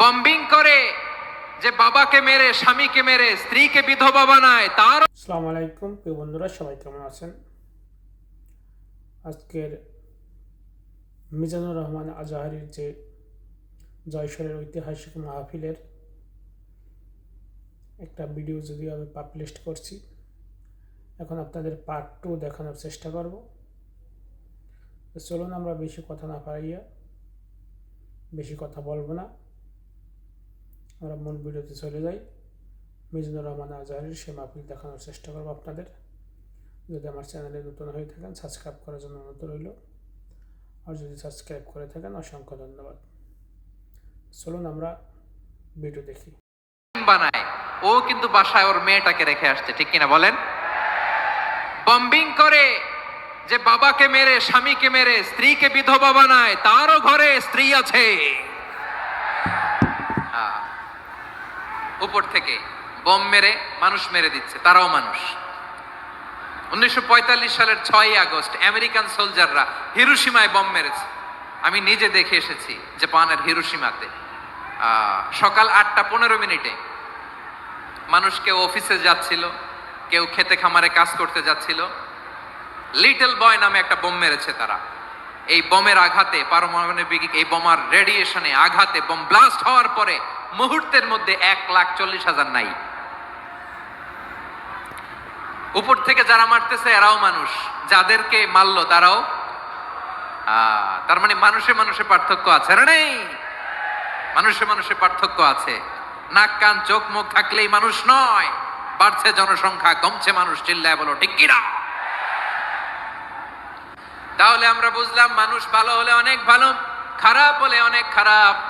Bombing করে যে বাবাকে মেরে, স্বামীকে মেরে, স্ত্রীকে বিধবা বানায়, তার আসসালামু আলাইকুম, প্রিয় বন্ধুরা, সবাই কেমন আছেন? আজকের মিজানুর রহমান আজাহারির যে জয়সরের ঐতিহাসিক মাহফিলের একটা ভিডিও যদিও আমি পাবলিশ করছি, এখন আপনাদের পার্ট টু দেখানোর চেষ্টা করব। চলুন আমরা বেশি কথা না পাইয়া বেশি কথা বলব না। আমরা মূল ভিডিওতে চলে যাই। মিজানুর রহমান আজহারের সে মাহফিল দেখানোর চেষ্টা করব আপনাদের। যদি আমার চ্যানেলে নতুন হয়ে থাকেন সাবস্ক্রাইব করার জন্য অনুরোধ রইল। আর যদি সাবস্ক্রাইব করে থাকেন, অসংখ্য ধন্যবাদ। চলুন আমরা ভিডিও দেখি। বানায়। ও কিন্তু বাসায় ওর মেয়েটাকে রেখে আসছে, ঠিক কিনা বলেন? বম্বিং করে যে বাবাকে মেরে, স্বামীকে মেরে, স্ত্রীকে বিধবা বানায়, তারও ঘরে স্ত্রী আছে। উপর থেকে বম মেরে মানুষ মেরে দিচ্ছে, তারাও মানুষ। উনিশশো পঁয়তাল্লিশ সালের ছয়ই আগস্ট আমেরিকান সোলজাররা হিরোসীমায় বম মেরেছে। আমি নিজে দেখে এসেছি জাপানের হিরোসীমাতে সকাল আটটা পনেরো মিনিটে মানুষ কেউ অফিসে যাচ্ছিল, কেউ খেতে খামারে কাজ করতে যাচ্ছিল। লিটল বয় নামে একটা বোম মেরেছে তারা। এই বোমের আঘাতে, পারমাণবিক এই বোমার রেডিয়েশনে আঘাতে, বোম ব্লাস্ট হওয়ার পরে মুহূর্তের মধ্যে এক লাখ চল্লিশ হাজার নাই। উপর থেকে যারা মারতেছে, এরাও মানুষ। যাদেরকে মারলো, তারাও তার মানে মানুষে মানুষে পার্থক্য আছে না নেই? মানুষে মানুষে পার্থক্য আছে। নাক, কান, চোখ, মুখ থাকলেই মানুষ নয়। বাড়ছে জনসংখ্যা, কমছে মানুষ, চিল্লায় বলো, ঠিক কিনা তাহলে আমরা বুঝলাম, মানুষ ভালো হলে অনেক ভালো, খারাপ হলে অনেক খারাপ।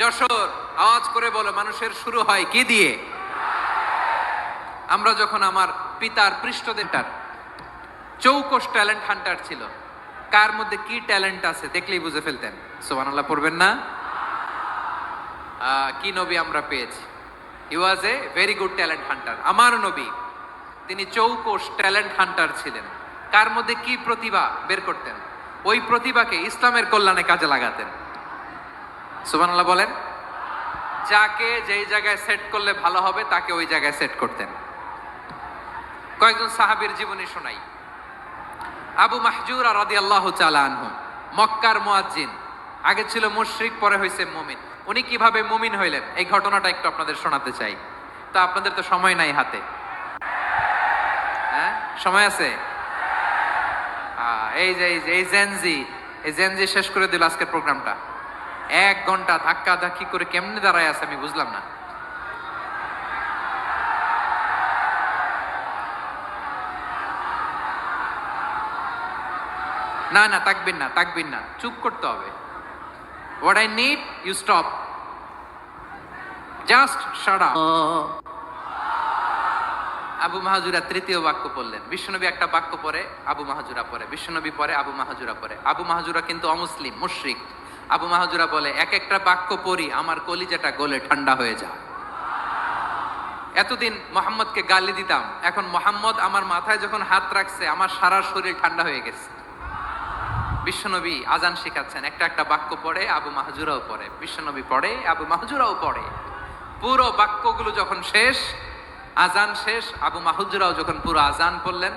যশোর, আওয়াজ করে বলো, মানুষের শুরু হয় কি দিয়ে? আমরা যখন আমার পিতার পৃষ্ঠদেশটার চৌকস ট্যালেন্ট হান্টার ছিল, কার মধ্যে কি ট্যালেন্ট আছে দেখলেই বুঝে ফেলতেন। সোবানাল্লাহ পড়বেন না? কি নবী আমরা পেয়েছি? He was a very good talent hunter আমার নবী, তিনি চৌকস ট্যালেন্ট হান্টার ছিলেন। কার মধ্যে কি প্রতিভা বের করতেন? ওই প্রতিভাকে ইসলামের কল্যাণে কাজে লাগাতেন। সুবহানাল্লাহ বলেন, যাকে যেই জায়গায় সেট করলে ভালো হবে, তাকে ওই জায়গায় সেট করতেন। কয়েকজন সাহাবীর জীবনী শোনাই। আবু মাহজুর রাদি আল্লাহ আনহু, মক্কার মুয়াজ্জিন, আগে ছিল মুশরিক, পরে হয়েছে মুমিন। উনি কীভাবে মুমিন হইলেন? এই ঘটনাটা একটু আপনাদের শোনাতে চাই। তা আপনাদের তো সময় নাই হাতে। হ্যাঁ? সময় আছে? এই যে, এই জেনজি এই জেনজি শেষ করে দিল আজকের প্রোগ্রামটা। এক ঘণ্টা ধাক্কা ধাক্কি করে কেমনে দাঁড়ায় আছে আমি বুঝলাম না। না না তাকবিন না তাকবিন না, চুপ করতে হবে। What I need you stop just up Abu Mahzura তৃতীয় বাক্য পড়লেন। বিশ্বনবী একটা বাক্য পরে আবু মাহাজুরা পরে বিশ্বনবী পরে আবু মাহাজুরা পরে আবু মাহাজুরা কিন্তু অমুসলিম, মুশরিক। আবু মাহাজুরা বলে, এক একটা বাক্য পড়ি, আমার কলিজাটা গলে ঠান্ডা হয়ে যায়। এতদিন মোহাম্মদকে গালি দিতাম, এখন মোহাম্মদ আমার মাথায় যখন হাত রাখছে, আমার সারা শরীর ঠান্ডা হয়ে গেছে। বিশ্বনবী আজান শেখাচ্ছেন, একটা একটা বাক্য পড়ে, আবু মাহাজুরাও পড়ে, বিশ্বনবী পড়ে, আবু মাহাজুরাও পড়ে। পুরো বাক্যগুলো যখন শেষ, আজান শেষ, আবু মাহুজুরাও যখন পুরো আজান পড়লেন,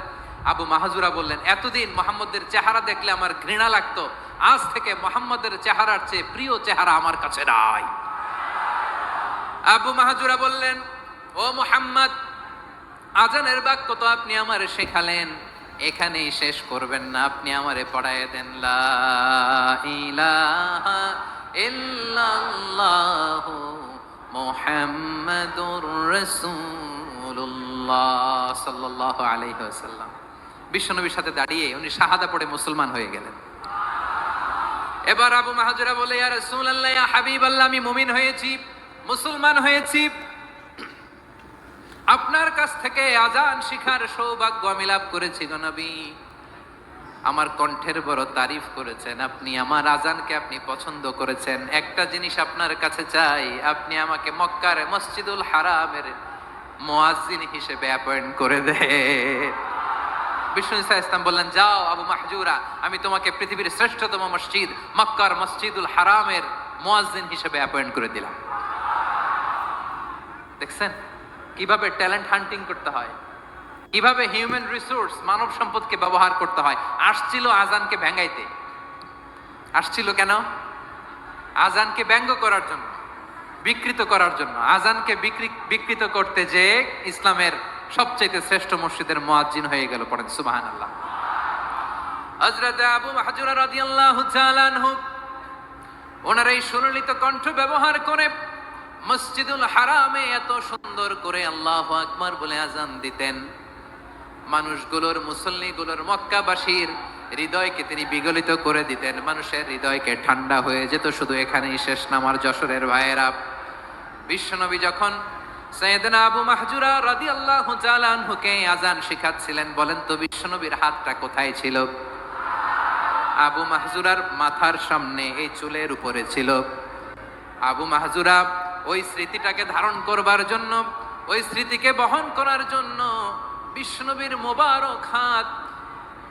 আবু মাহাজুরা বললেন, এতদিন মোহাম্মদের চেহারা দেখলে আমার ঘৃণা লাগতো আজ থেকে মোহাম্মদের চেহারার চেয়ে প্রিয় চেহারা আমার কাছে নাই। আবু মাহাজুরা বললেন, ও মোহাম্মদ, আজানের বাক্য তো আপনি আমারে শেখালেন। এখানেই শেষ করবেন না, আপনি আমারে পড়ায় দেন। আলাইহি বিশ্বনবীর সাথে দাঁড়িয়ে উনি শাহাদা পড়ে মুসলমান হয়ে গেলেন। এবার আবু মাহাজুরা বলে, ইয়া রাসূলুল্লাহ, ইয়া হাবিবাল্লাহ, আমি মুমিন হয়েছি, মুসলমান হয়েছি। আপনার কাছ থেকে আজান শিখার সৌভাগ্য আমি লাভ করেছি গো আমার কণ্ঠের বড় তারিফ করেছেন। আপনি আমার আজানকে আপনি পছন্দ করেছেন। একটা জিনিস আপনার কাছে চাই, আপনি আমাকে মক্কার মসজিদুল হারামের মুয়াজ্জিন হিসেবে অ্যাপয়েন্ট করে দে বিষ্ণু ইসা ইসলাম বললেন, যাও আবু মাহজুরা, আমি তোমাকে পৃথিবীর শ্রেষ্ঠতম মসজিদ, মক্কার মসজিদুল হারামের মুয়াজ্জিন হিসেবে অ্যাপয়েন্ট করে দিলাম। দেখছেন? কীভাবে ট্যালেন্ট হান্টিং করতে হয়? কীভাবে হিউম্যান রিসোর্স মানব সম্পদকে ব্যবহার করতে হয়? আসছিল আজানকে ভেঙ্গাইতে। আসছিল কেন? আজানকে ব্যঙ্গ করার জন্য, বিকৃত করার জন্য। আজানকে বিকৃ- বিকৃত করতে যে ইসলামের সবচাইতে শ্রেষ্ঠ মসজিদের মুয়াজ্জিন হয়ে গেল পড়েন সুবাহান আল্লাহ হযরত আবু মাহজুরা রাদিয়াল্লাহু তাআলা ওনার এই সুললিত কণ্ঠ ব্যবহার করে মসজিদুল হারামে এত সুন্দর করে আল্লাহ আকবার বলে আজান দিতেন। মানুষগুলোর, মুসল্লিগুলোর, মক্কাবাসীর হৃদয়কে তিনি বিগলিত করে দিতেন। মানুষের হৃদয়কে ঠান্ডা হয়ে যেত শুধু এখানেই শেষ নামার যশোরের ভাইয়েরা। বিশ্বনবী যখন সৈয়দনা আবু মাহজুরা রাদি আল্লাহ আনহুকে আজান বলেন, তো বিশ্বনবীর হাতটা কোথায় ছিল? আবু মাহজুরার মাথার সামনে এই চুলের উপরে ছিল। আবু মাহজুরা ওই স্মৃতিটাকে ধারণ করবার জন্য, ওই স্মৃতিকে বহন করার জন্য বিষ্ণবীর মোবারক হাত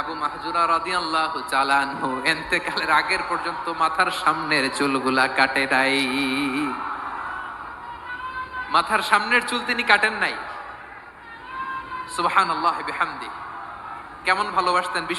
আবু মাহজুরা রাদিয়াল্লাহু আগের পর্যন্ত মাথার সামনের চুলগুলা কাটে নাই। মাথার সামনের চুল তিনি কাটেন নাই। সুবহানাল্লাহ বিহামদি। কেমন ভালোবাসতেন বিশ্ব